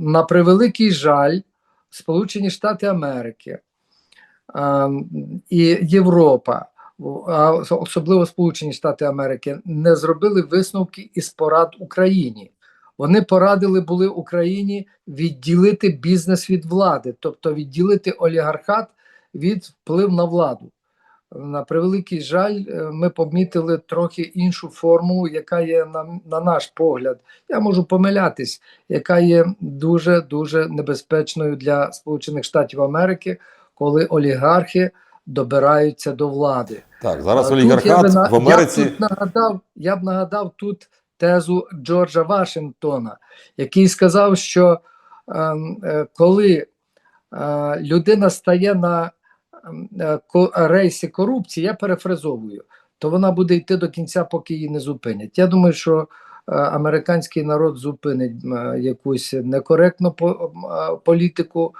на превеликий жаль, Сполучені Штати Америки е, і Європа, а особливо Сполучені Штати Америки, не зробили висновки із порад Україні. Вони порадили були Україні відділити бізнес від влади, тобто відділити олігархат від вплив на владу. На превеликий жаль, е, ми помітили трохи іншу форму, яка є на, на наш погляд. Я можу помилятись, яка є дуже дуже небезпечною для Сполучених Штатів Америки, коли олігархи добираються до влади. Так, зараз А тут олігархат я в Америці. Я б тут нагадав, я б нагадав тут тезу Джорджа Вашингтона, який сказав, що ем, е, коли е, людина стає на е, рейсі корупції, я перефразовую, то вона буде йти до кінця, поки її не зупинять. Я думаю, що е, американський народ зупинить е, якусь некоректну е, політику